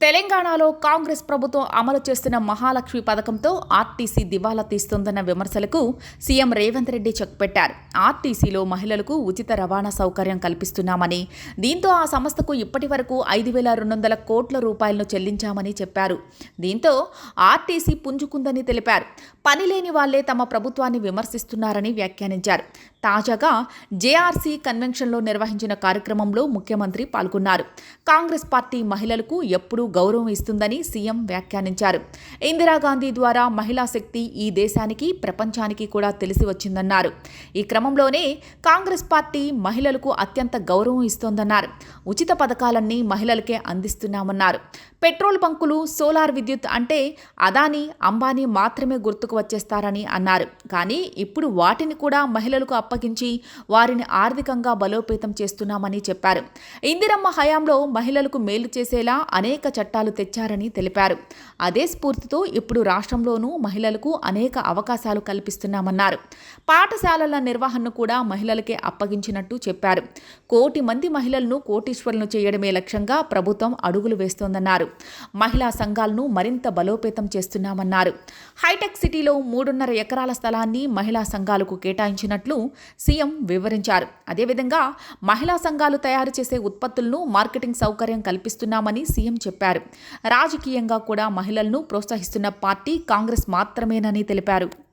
తెలంగాణలో కాంగ్రెస్ ప్రభుత్వం అమలు చేస్తున్న మహాలక్ష్మి పథకంతో ఆర్టీసీ దివాలా తీస్తోందన్న విమర్శలకు సీఎం రేవంత్ రెడ్డి చెక్ పెట్టారు. ఆర్టీసీలో మహిళలకు ఉచిత రవాణా సౌకర్యం కల్పిస్తున్నామని దీంతో ఆ సంస్థకు ఇప్పటి వరకు ఐదు వేల రెండు వందల కోట్ల రూపాయలను చెల్లించామని చెప్పారు. దీంతో ఆర్టీసీ పుంజుకుందని తెలిపారు. పనిలేని వాళ్ళే తమ ప్రభుత్వాన్ని విమర్శిస్తున్నారని వ్యాఖ్యానించారు. తాజాగా జేఆర్సీ కన్వెన్షన్లో నిర్వహించిన కార్యక్రమంలో ముఖ్యమంత్రి పాల్గొన్నారు. కాంగ్రెస్ పార్టీ మహిళలకు ఎప్పుడూ గౌరవం ఇస్తుందని సీఎం వ్యాఖ్యానించారు. ఇందిరాగాంధీ ద్వారా మహిళా శక్తి ఈ దేశానికి ప్రపంచానికి కూడా తెలిసి వచ్చిందన్నారు. ఈ క్రమంలోనే కాంగ్రెస్ పార్టీ మహిళలకు అత్యంత గౌరవం ఇస్తోందన్నారు. ఉచిత పథకాలన్నీ మహిళలకే అందిస్తున్నామన్నారు. పెట్రోల్ బంకులు సోలార్ విద్యుత్ అంటే అదాని అంబానీ మాత్రమే గుర్తుకు వచ్చేస్తారని అన్నారు. కానీ ఇప్పుడు వాటిని కూడా మహిళలకు అప్పగించి వారిని ఆర్థికంగా బలోపేతం చేస్తున్నామని చెప్పారు. ఇందిరమ్మ హయాంలో మహిళలకు మేలు చేసేలా అనేక చట్టాలు తెచ్చారని తెలిపారు. అదే స్ఫూర్తితో ఇప్పుడు రాష్ట్రంలోనూ మహిళలకు అనేక అవకాశాలు కల్పిస్తున్నామన్నారు. పాఠశాలల నిర్వహణను కూడా మహిళలకే అప్పగించినట్టు చెప్పారు. కోటి మంది మహిళలను కోటీశ్వరులను చేయడమే లక్ష్యంగా ప్రభుత్వం అడుగులు వేస్తోందన్నారు. మహిళా సంఘాలను మరింత బలోపేతం చేస్తున్నామన్నారు. హైటెక్ సిటీలో మూడున్నర ఎకరాల స్థలాన్ని మహిళా సంఘాలకు కేటాయించినట్లు సీఎం వివరించారు. అదేవిధంగా మహిళా సంఘాలు తయారు చేసే ఉత్పత్తులను మార్కెటింగ్ సౌకర్యం కల్పిస్తున్నామని సీఎం చెప్పారు. రాజకీయంగా కూడా మహిళలను ప్రోత్సహిస్తున్న పార్టీ కాంగ్రెస్ మాత్రమేనని తెలిపారు.